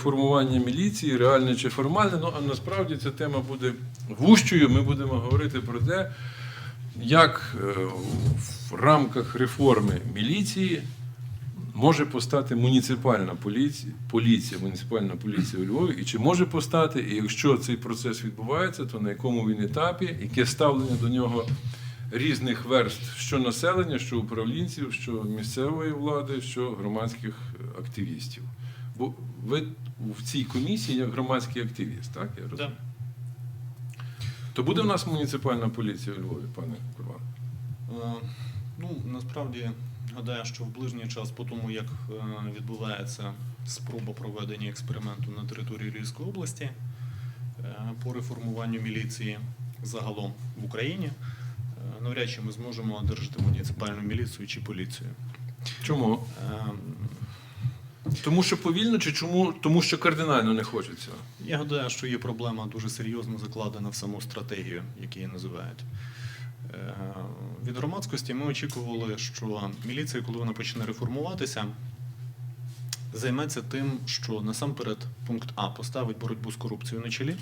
формування міліції, реальне чи формальне. Ну а насправді ця тема буде вущою. Ми будемо говорити про те, як е, в рамках реформи міліції може постати муніципальна поліція, поліція, муніципальна поліція у Львові, і чи може постати, і якщо цей процес відбувається, то на якому він етапі, яке ставлення до нього різних верств, що населення, що управлінців, що місцевої влади, що громадських активістів. Бо ви в цій комісії як громадський активіст, так? Я розумію? То буде в нас муніципальна поліція у Львові, пане Курбан? Е, Ну, насправді гадаю, що в ближній час, по тому як е, відбувається спроба проведення експерименту на території Львівської області е, по реформуванню міліції загалом в Україні, е, навряд чи ми зможемо одержати муніципальну міліцію чи поліцію. Чому? Тому що повільно, чи чому? Тому що кардинально не хочеться. Я гадаю, що є проблема дуже серйозно закладена в саму стратегію, яку її називають. Е, Від громадськості ми очікували, що міліція, коли вона почне реформуватися, займеться тим, що насамперед пункт А поставить боротьбу з корупцією на чолі,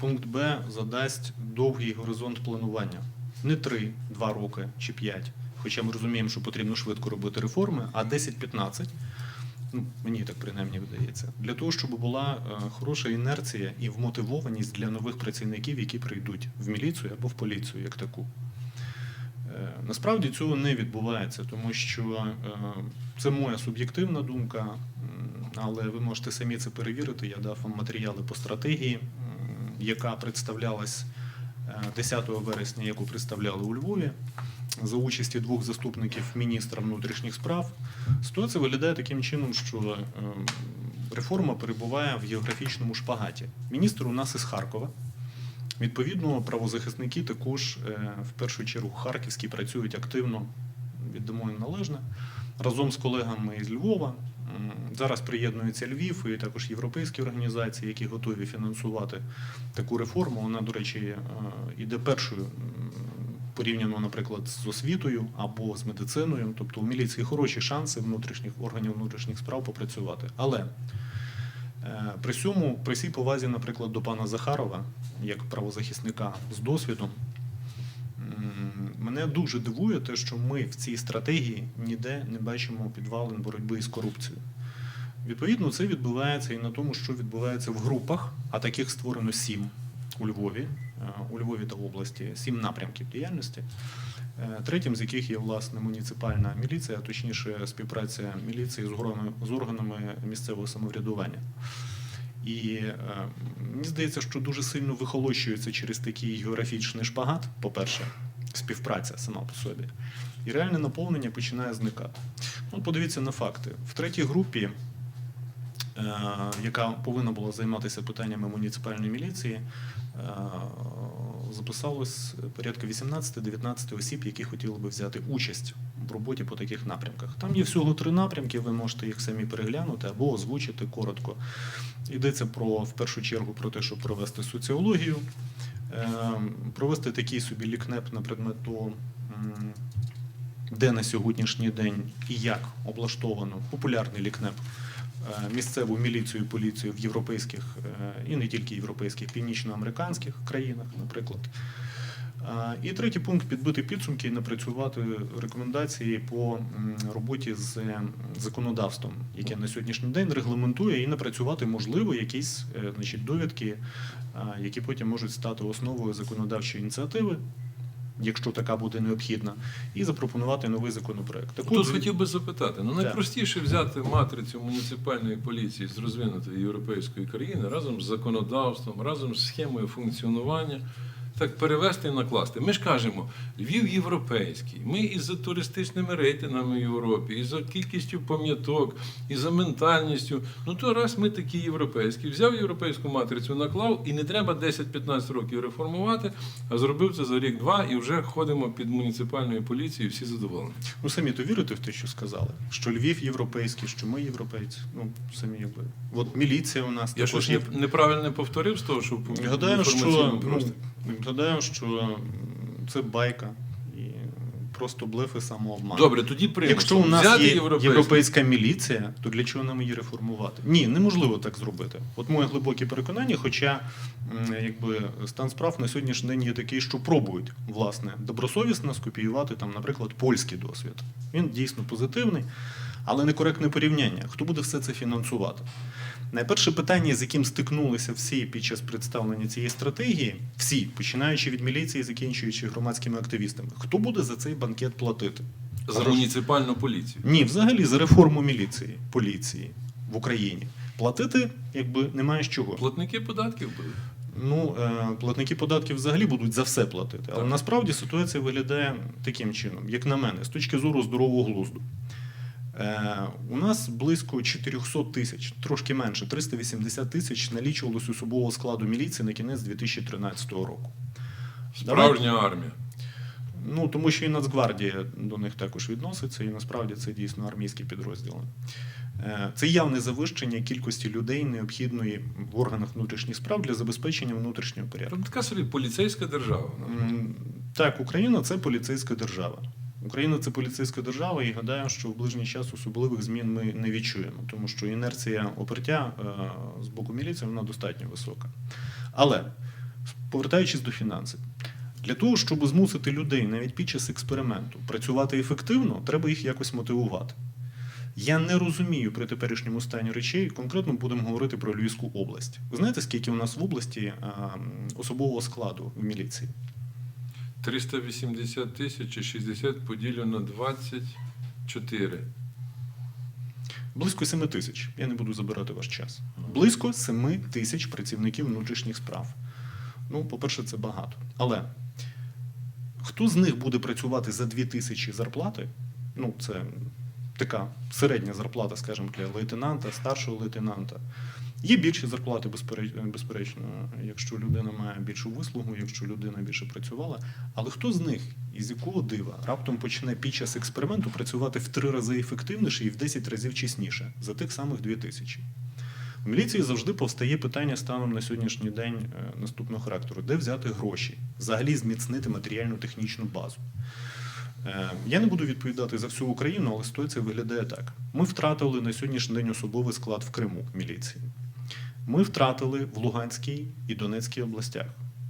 пункт Б задасть довгий горизонт планування. Не 3, 2 роки чи 5, хоча ми розуміємо, що потрібно швидко робити реформи, а 10-15 ну, мені так принаймні видається, для того, щоб була е, хороша інерція і вмотивованість для нових працівників, які прийдуть в міліцію або в поліцію як таку. Е, Насправді цього не відбувається, тому що е, це моя суб'єктивна думка, але ви можете самі це перевірити. Я дав вам матеріали по стратегії, яка представлялась е, 10 вересня, яку представляли у Львові за участі двох заступників міністра внутрішніх справ. Ситуація виглядає таким чином, що е, реформа перебуває в географічному шпагаті. Міністр у нас із Харкова. Відповідно, правозахисники також е, в першу чергу харківські працюють активно, віддамо їм належне, разом з колегами із Львова. Зараз приєднується Львів і також європейські організації, які готові фінансувати таку реформу. Вона, до речі, е, іде першою порівняно, наприклад, з освітою або з медициною. Тобто у міліції хороші шанси внутрішніх органів внутрішніх справ попрацювати. Але е, при цьому, при всій повазі, наприклад, до пана Захарова, як правозахисника з досвідом, мене дуже дивує те, що ми в цій стратегії ніде не бачимо підвалин боротьби із корупцією. Відповідно, це відбувається і на тому, що відбувається в групах, а таких створено сім у Львові, е, у Львові та області, сім напрямків діяльності. Е, Третім з яких є власне муніципальна міліція, а точніше співпраця міліції з органами, з органами місцевого самоврядування. І е, мені здається, що дуже сильно вихолощується через такий географічний шпагат, по-перше, співпраця сама по собі, і реальне наповнення починає зникати. Ну, подивіться на факти. В третій групі, яка повинна була займатися питаннями муніципальної міліції, е, записалось порядка 18-19 осіб, які хотіли би взяти участь в роботі по таких напрямках. Там є всього три напрямки, ви можете їх самі переглянути або озвучити коротко. Йдеться про в першу чергу про те, щоб провести соціологію, е, провести такий собі лікнеп на предмет того, де на сьогоднішній день і як облаштовано популярний лікнеп е, місцеву міліцію і поліцію в європейських е, і не тільки європейських, північноамериканських країнах, наприклад. І третій пункт підбити підсумки і напрацювати рекомендації по роботі з законодавством, яке на сьогоднішній день регламентує, і напрацювати можливо якісь е, значить, довідки, які потім можуть стати основою законодавчої ініціативи, якщо така буде необхідна, і запропонувати новий законопроект. Так Тут от, хотів би запитати: ну найпростіше взяти матрицю муніципальної поліції з розвинутої європейської країни разом з законодавством, разом з схемою функціонування. Так перевести і накласти. Ми ж кажемо, Львів європейський. Ми і за туристичними рейтингами в Європі, і за кількістю пам'яток, і за ментальністю. Ну то раз ми такі європейські, взяв європейську матрицю, наклав, і не треба 10-15 років реформувати, а зробив це за рік-два, і вже ходимо під муніципальною поліцією, всі задоволені. Ну самі то вірите в те, що сказали? Що Львів європейський, що ми європейці. Ну самі якби. От міліція у нас Я також щось є. неправильно повторив з того, що Гадаю, що, ну, гадаю, що це байка. І просто блеф і самообман. Добре, тоді приймемо. Якщо у нас Взяти є європейський. європейська міліція, то для чого нам її реформувати? Ні, неможливо так зробити. От моє глибоке переконання, хоча м, якби стан справ на сьогоднішній день є такий, що пробують власне добросовісно скопіювати там, наприклад, польський досвід. Він дійсно позитивний, але некоректне порівняння. Хто буде все це фінансувати? Найперше питання, з яким стикнулися всі під час представлення цієї стратегії, всі, починаючи від міліції, закінчуючи громадськими активістами, хто буде за цей банкет платити? за муніципальну поліцію. Ні, взагалі за реформу міліції, поліції в Україні. Платити якби немає з чого. Платники податків будуть. Ну, е, платники податків взагалі будуть за все платити. Але Так. насправді ситуація виглядає таким чином, як на мене, з точки зору здорового глузду. Е, у нас близько 400 тисяч, трошки менше, 380 тисяч налічувалось особового складу міліції на кінець 2013 року. Справжня армія. Ну, тому що і Нацгвардія до них також відноситься, і насправді це дійсно армійські підрозділи. Е, Це явне завищення кількості людей, необхідної в органах внутрішніх справ для забезпечення внутрішнього порядку. Така собі поліцейська держава. Так, Україна це поліцейська держава. Україна це поліцейська держава, і гадаю, що в ближній час особливих змін ми не відчуємо, тому що інерція опертя е, з боку міліції вона достатньо висока. Але повертаючись до фінансів, для того, щоб змусити людей навіть під час експерименту працювати ефективно, треба їх якось мотивувати. Я не розумію при теперішньому стані речей, конкретно будемо говорити про Львівську область. Ви знаєте, скільки у нас в області особового складу в міліції? 380 тисяч і 60 поділю на 24. Близько 7 тисяч. Я не буду забирати ваш час. Близько 7 тисяч працівників внутрішніх справ. Ну, по-перше, це багато. Але хто з них буде працювати за 2 тисячі зарплати? Ну, це така середня зарплата, скажімо, для лейтенанта, старшого лейтенанта. Є більші зарплати, безперечно, якщо людина має більшу вислугу, якщо людина більше працювала. Але хто з них, із якого дива, раптом почне під час експерименту працювати в три рази ефективніше і в 10 разів чесніше за тих самих 2 тисячі? У міліції завжди повстає питання станом на сьогоднішній день е, наступного характеру: де взяти гроші, взагалі зміцнити матеріально-технічну базу. Е, Я не буду відповідати за всю Україну, але ситуація виглядає так: ми втратили на сьогоднішній день особовий склад в Криму міліції. Ми втратили в Луганській і Донецькій областях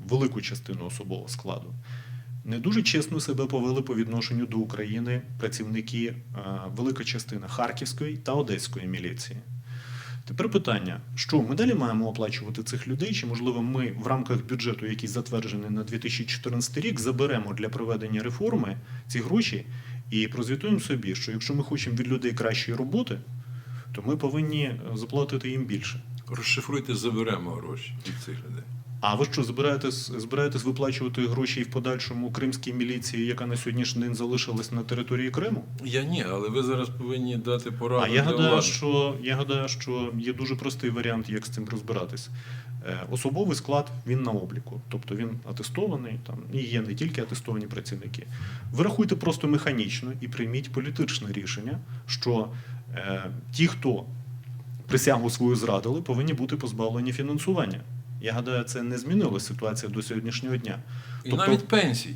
велику частину особового складу. Не дуже чесно себе повели по відношенню до України працівники, е, велика частина Харківської та Одеської міліції. Тепер питання: що ми далі маємо оплачувати цих людей? Чи можливо ми в рамках бюджету, який затверджений на 2014 рік, заберемо для проведення реформи ці гроші і прозвітуємо собі, що якщо ми хочемо від людей кращої роботи, то ми повинні е, заплатити їм більше. Розшифруйте, заберемо гроші від цих людей. А ви що збираєтесь, збираєтесь виплачувати гроші і в подальшому кримській міліції, яка на сьогоднішній день залишилась на території Криму? Я ні, але ви зараз повинні дати пораду. А я для гадаю, влади. що я гадаю, що є дуже простий варіант, як з цим розбиратись. Е, Особовий склад він на обліку, тобто він атестований, там і є не тільки атестовані працівники. Ви рахуйте просто механічно і прийміть політичне рішення, що е, ті, хто присягу свою зрадили, повинні бути позбавлені фінансування. Я гадаю, це не змінила ситуація до сьогоднішнього дня. І тобто- навіть пенсій.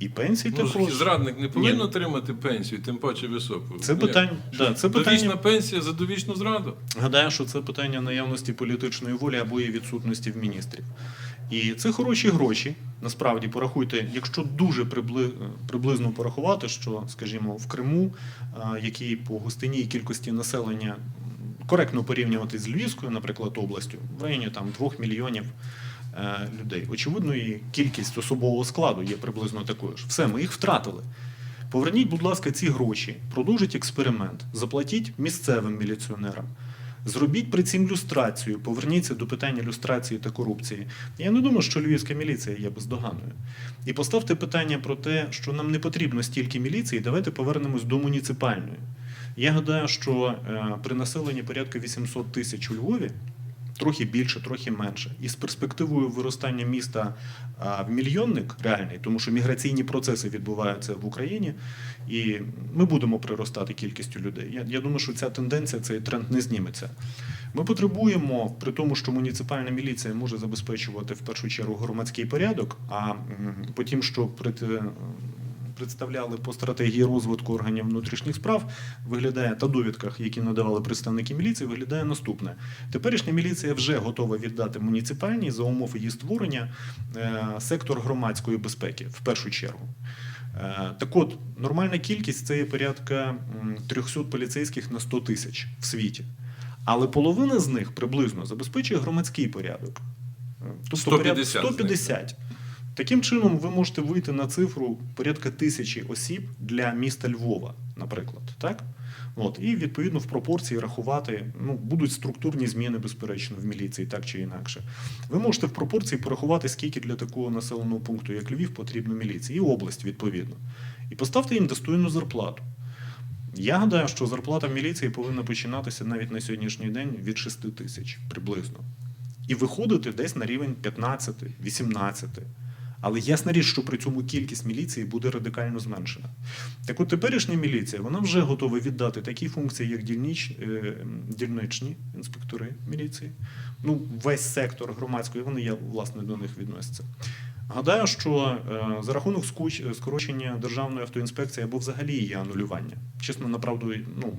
І пенсії Ну, також. зрадник не повинен Ні. отримати пенсію, тим паче високу. Це питання, да, це Довічна питання пенсія за довічну зраду. Гадаю, що це питання наявності політичної волі або її відсутності в міністрів. І це хороші гроші. Насправді, порахуйте, якщо дуже приблизно порахувати, що, скажімо, в Криму, який по густині і кількості населення коректно порівнювати з Львівською, наприклад, областю, в районі там 2 мільйонів е, людей. Очевидно, і кількість особового складу є приблизно такою ж. Все, ми їх втратили. Поверніть, будь ласка, ці гроші, продовжіть експеримент, заплатіть місцевим міліціонерам. Зробіть при цім люстрацію, поверніться до питання люстрації та корупції. Я не думаю, що львівська міліція є бездоганою. І поставте питання про те, що нам не потрібно стільки міліції, давайте повернемось до муніципальної. Я гадаю, що е, при населенні порядка 800 тисяч у Львові, трохи більше, трохи менше, і з перспективою виростання міста в мільйонник реальний, тому що міграційні процеси відбуваються в Україні, і ми будемо приростати кількістю людей. Я, я думаю, що ця тенденція, цей тренд не зніметься. Ми потребуємо, при тому, що муніципальна міліція може забезпечувати в першу чергу громадський порядок, а потім, що при, представляли по стратегії розвитку органів внутрішніх справ, виглядає та довідках, які надавали представники міліції, виглядає наступне. Теперішня міліція вже готова віддати муніципальній за умов її створення е, сектор громадської безпеки в першу чергу. Е, Так от, нормальна кількість це є порядка 300 поліцейських на 100 тисяч в світі. Але половина з них приблизно забезпечує громадський порядок. Е, Тобто 150 з них, 150. Таким чином, ви можете вийти на цифру порядка тисячі осіб для міста Львова, наприклад. Так? От, і відповідно в пропорції рахувати, ну, будуть структурні зміни, безперечно, в міліції, так чи інакше. Ви можете в пропорції порахувати, скільки для такого населеного пункту, як Львів, потрібно міліції, і область, відповідно. І поставте їм достойну зарплату. Я гадаю, що зарплата в міліції повинна починатися навіть на сьогоднішній день від 6 тисяч приблизно. І виходити десь на рівень 15, 18. Але ясна річ, що при цьому кількість міліції буде радикально зменшена. Так от теперішня міліція вона вже готова віддати такі функції, як дільніч, е, дільничні інспектори міліції. Ну, весь сектор громадської, вони є, власне, до них відносяться. Гадаю, що е, за рахунок скорочення державної автоінспекції або взагалі її анулювання. Чесно, направду, ну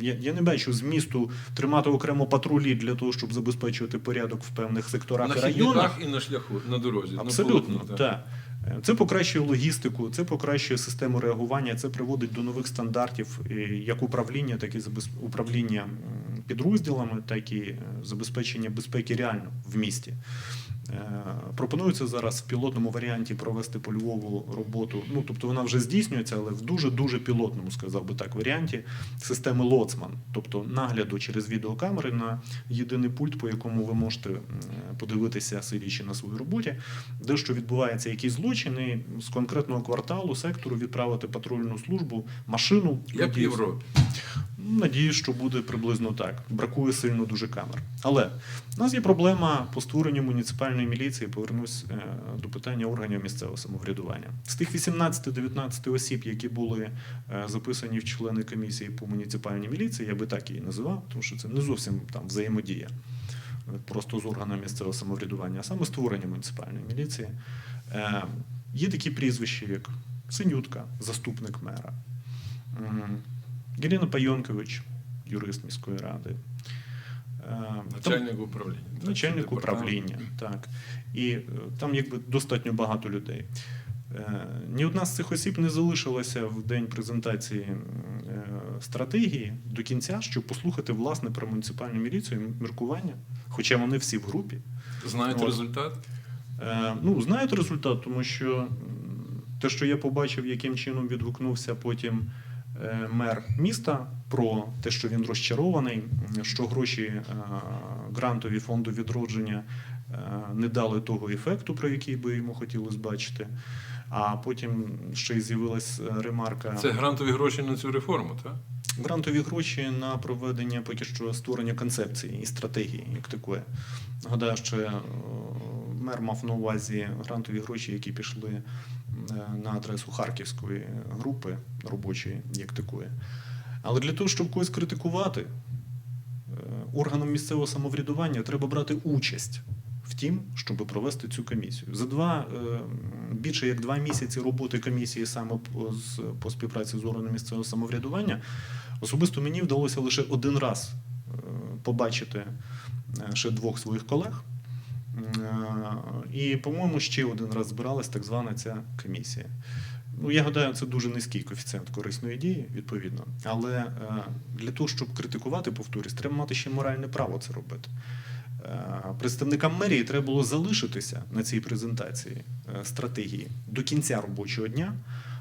я, я не бачу змісту тримати окремо патрулі для того, щоб забезпечувати порядок в певних секторах На і районах. хідниках і на шляху, на дорозі. на Абсолютно, полотні, так. Це покращує логістику, це покращує систему реагування, це приводить до нових стандартів е, як управління, так і управління підрозділами, так і е, забезпечення безпеки реально в місті. Е, Пропонується зараз в пілотному варіанті провести польову роботу. Ну тобто вона вже здійснюється, але в дуже дуже пілотному, сказав би так, варіанті системи Лоцман, тобто нагляду через відеокамери на єдиний пульт, по якому ви можете подивитися, сидячи на своїй роботі, де що відбувається якісь злочини з конкретного кварталу, сектору відправити патрульну службу, машину. Як в Європі. Надіюсь, що буде приблизно так. Бракує сильно дуже камер. Але у нас є проблема по створенню муніципальної міліції. Повернусь е, до питання органів місцевого самоврядування. З тих 18-19 осіб, які були е, записані в члени комісії по муніципальній міліції, я би так її називав, тому що це не зовсім там взаємодія. е, Просто з органами місцевого самоврядування, а саме створення муніципальної міліції. Е, Є такі прізвища, як Синютка, заступник мера, Ірина Пайонкович, юрист міської ради. Е, Начальник управління. начальник управління, так. І е, там якби достатньо багато людей. Е, Ні одна з цих осіб не залишилася в день презентації е, стратегії до кінця, щоб послухати власне про муніципальну міліцію і міркування, хоча вони всі в групі. Знаєте От. результат? Е, Ну, знають результат, тому що те, що я побачив, яким чином відгукнувся потім е, мер міста про те, що він розчарований, що гроші е, грантові фонду відродження не дали того ефекту, про який би йому хотілося бачити. А потім ще й з'явилась ремарка. Це грантові гроші на цю реформу, так? Грантові гроші на проведення поки що створення концепції і стратегії, як такої. Нагадаю, що мер мав на увазі грантові гроші, які пішли е, на адресу Харківської групи робочої, як такої. Але для того, щоб когось критикувати, е, органам місцевого самоврядування треба брати участь в тім, щоб провести цю комісію. За два е, більше як два місяці роботи комісії саме по, співпраці з органами місцевого самоврядування, особисто мені вдалося лише один раз побачити ще двох своїх колег. І, по-моєму, ще один раз збиралась так звана ця комісія. Ну, я гадаю, це дуже низький коефіцієнт корисної дії, відповідно. Але е, для того, щоб критикувати, повторюсь, треба мати ще моральне право це робити. Е, Представникам мерії треба було залишитися на цій презентації е, стратегії до кінця робочого дня,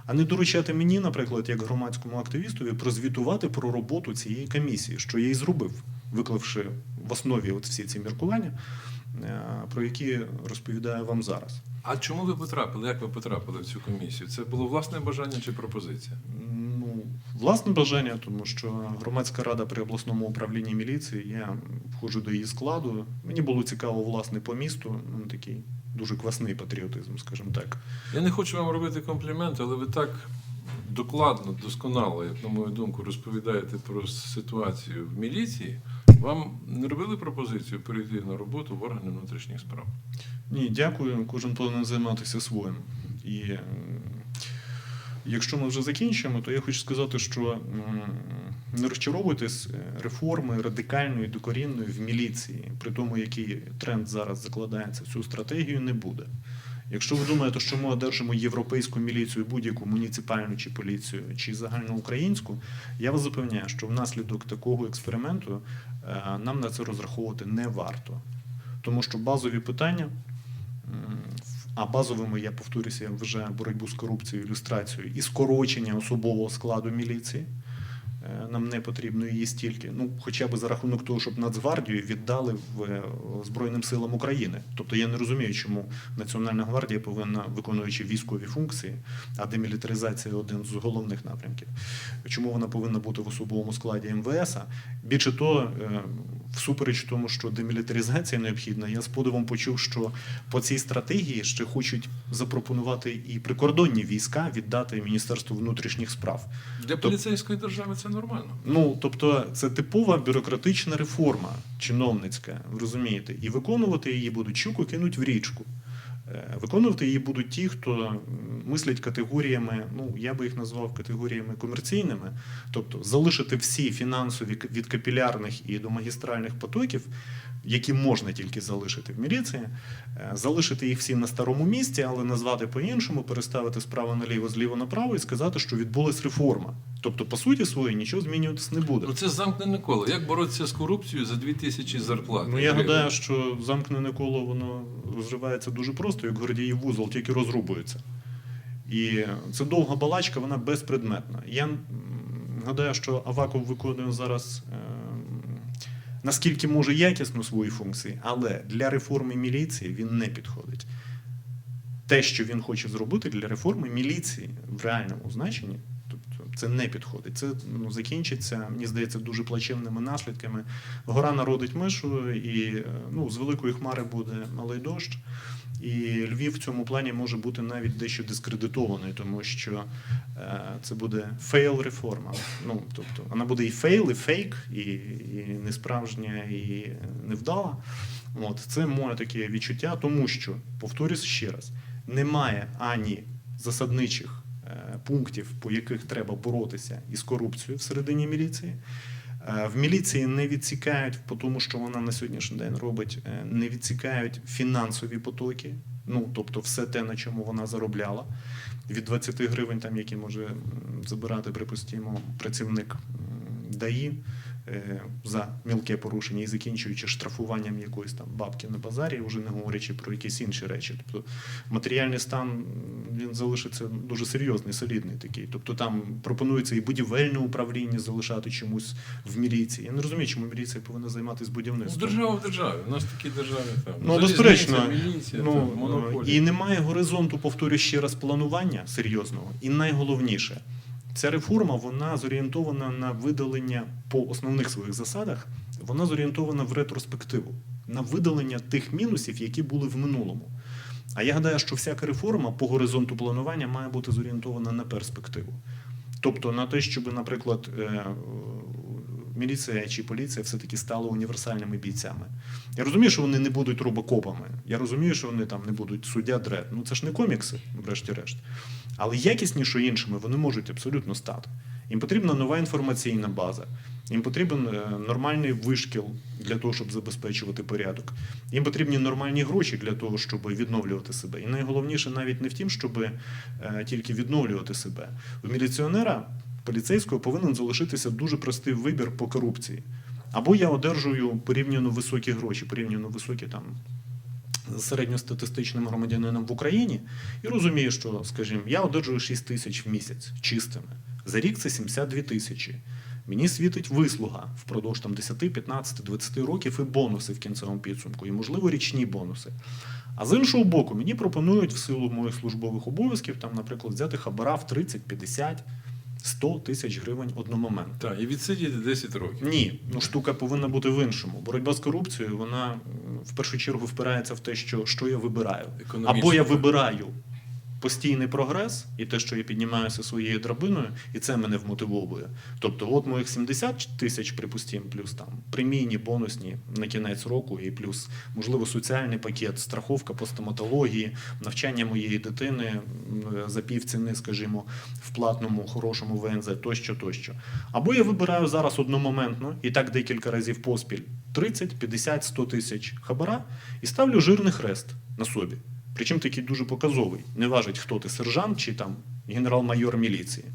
а не доручати мені, наприклад, як громадському активістові, прозвітувати про роботу цієї комісії, що я і зробив, виклавши в основі от всі ці міркування, про які розповідаю вам зараз. А чому ви потрапили? Як ви потрапили в цю комісію? Це було власне бажання чи пропозиція? Ну, власне бажання, тому що громадська рада при обласному управлінні міліції, я входжу до її складу. Мені було цікаво, власне, по місту. Ну, такий дуже квасний патріотизм, скажімо так. Я не хочу вам робити компліменти, але ви так докладно, досконало, як на мою думку, розповідаєте про ситуацію в міліції. Вам не робили пропозицію перейти на роботу в органи внутрішніх справ? Ні, дякую. Кожен повинен займатися своїм. І Якщо ми вже закінчимо, то я хочу сказати, що не розчаровуйтесь е, реформи радикальної, докорінної в міліції, при тому, який тренд зараз закладається в цю стратегію, не буде. Якщо ви думаєте, що ми одержимо європейську міліцію, будь-яку муніципальну чи поліцію, чи загальноукраїнську, я вас запевняю, що внаслідок такого експерименту е, нам на це розраховувати не варто. Тому що базові питання, а базовими, я повторюся, вважаю боротьбу з корупцією, ілюстрацією і скорочення особового складу міліції. Е, Нам не потрібно її стільки. Ну, хоча б за рахунок того, щоб Нацгвардію віддали в е, Збройним силам України. Тобто я не розумію, чому Національна гвардія повинна, виконуючи військові функції, а демілітаризація один з головних напрямків. Чому вона повинна бути в особовому складі МВС? Більше того, е, всупереч тому, що демілітаризація необхідна, я з подивом почув, що по цій стратегії ще хочуть запропонувати і прикордонні війська віддати Міністерству внутрішніх справ. Для поліцейської держави це нормально. Ну, тобто, це типова бюрократична реформа чиновницька, ви розумієте, і виконувати її будуть щуку кинуть в річку. Е, Виконувати її будуть ті, хто мислять категоріями, ну я би їх назвав категоріями комерційними, тобто залишити всі фінансові від капілярних і до магістральних потоків, які можна тільки залишити в міліції, е, залишити їх всі на старому місці, але назвати по-іншому, переставити справа наліво, зліво направо і сказати, що відбулась реформа. Тобто, по суті своїй нічого змінюватись не буде. Ну це замкнене коло. Як боротися з корупцією за 2 тисячі зарплат? Ну я гадаю, що замкнене коло воно розривається дуже просто, як Гордіїв вузол, тільки розрубується. І це довга балачка, вона безпредметна. Я гадаю, що Аваков виконує зараз е, наскільки може якісно свої функції, але для реформи міліції він не підходить. Те, що він хоче зробити для реформи міліції в реальному значенні, тобто це не підходить. Це ну, закінчиться, мені здається, дуже плачевними наслідками. Гора народить мишу, і ну, з великої хмари буде малий дощ. І Львів в цьому плані може бути навіть дещо дискредитований, тому що е, це буде фейл реформа. Ну, тобто вона буде і фейл, і фейк, і, і несправжня, і невдала. От, це моє таке відчуття, тому що, повторюсь ще раз, немає ані засадничих е, пунктів, по яких треба боротися із корупцією всередині міліції. Е, В міліції не відсікають, тому що вона на сьогоднішній день робить, е, не відсікають фінансові потоки. Ну, тобто, все те, на чому вона заробляла. Від 20 гривень, там, які може забирати, припустимо, працівник ДАІ за мілке порушення і закінчуючи штрафуванням якоїсь там бабки на базарі, вже не говорячи про якісь інші речі. Тобто матеріальний стан він залишиться дуже серйозний, солідний такий. Тобто там пропонується і будівельне управління залишати чомусь в міліції. Я не розумію, чому міліція повинна займатися Ну, будівництвом. держава в державі. У нас такі держави там. Ну, безперечно, міліція, ну, там, монополія. і немає горизонту, повторю ще раз, планування серйозного. І найголовніше, ця реформа вона зорієнтована на видалення по основних своїх засадах, вона зорієнтована в ретроспективу, на видалення тих мінусів, які були в минулому. А я гадаю, що всяка реформа по горизонту планування має бути зорієнтована на перспективу. Тобто на те, щоб, наприклад, е, міліція чи поліція все-таки стали універсальними бійцями. Я розумію, що вони не будуть робокопами. Я розумію, що вони там не будуть суддя дред. Ну це ж не комікси, врешті-решт. Але якісніше іншими вони можуть абсолютно стати. Їм потрібна нова інформаційна база, їм потрібен е, нормальний вишкіл для того, щоб забезпечувати порядок. Їм потрібні нормальні гроші для того, щоб відновлювати себе. І найголовніше навіть не в тім, щоб е, тільки відновлювати себе. У міліціонера поліцейського повинен залишитися дуже простий вибір по корупції. Або я одержую порівняно високі гроші, порівняно високі там середньостатистичним громадянином в Україні, і розумію, що, скажімо, я одержую 6 тисяч в місяць чистими. За рік це 72 тисячі. Мені світить вислуга впродовж там 10, 15, 20 років і бонуси в кінцевому підсумку, і, можливо, річні бонуси. А з іншого боку, мені пропонують в силу моїх службових обов'язків, там, наприклад, взяти хабара в 30, 50, 100 тисяч гривень одномоментно. Так, і відсидіти 10 років. Ні, ну штука повинна бути в іншому. Боротьба з корупцією, вона в першу чергу впирається в те, що, що я вибираю. Економічно. Або я вибираю постійний прогрес і те, що я піднімаюся своєю драбиною, і це мене вмотивовує. Тобто, от моїх 70 тисяч, припустимо, плюс там премійні, бонусні на кінець року, і плюс, можливо, соціальний пакет, страховка по стоматології, навчання моєї дитини за півціни, скажімо, в платному, хорошому ВНЗ, тощо, тощо. Або я вибираю зараз одномоментно і так декілька разів поспіль 30, 50, 100 тисяч хабара і ставлю жирний хрест на собі. Причому такий дуже показовий. Не важить, хто ти сержант чи там генерал-майор міліції.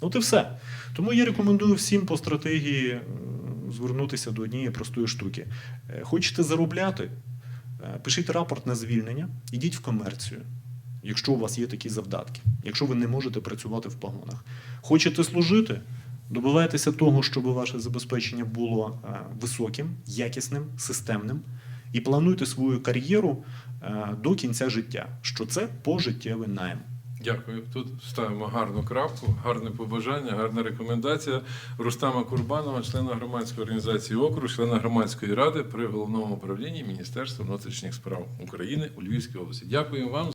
От і все. Тому я рекомендую всім по стратегії звернутися до однієї простої штуки. Е, Хочете заробляти, е, пишіть рапорт на звільнення, ідіть в комерцію, якщо у вас є такі завдатки, якщо ви не можете працювати в погонах. Хочете служити, добивайтеся того, щоб ваше забезпечення було е, високим, якісним, системним, і плануйте свою кар'єру до кінця життя, що це пожиттєвий найм. Дякую. Тут ставимо гарну крапку, гарне побажання, гарна рекомендація Рустама Курбанова, члена громадської організації округ, члена громадської ради при головному управлінні Міністерства внутрішніх справ України у Львівській області. Дякую вам.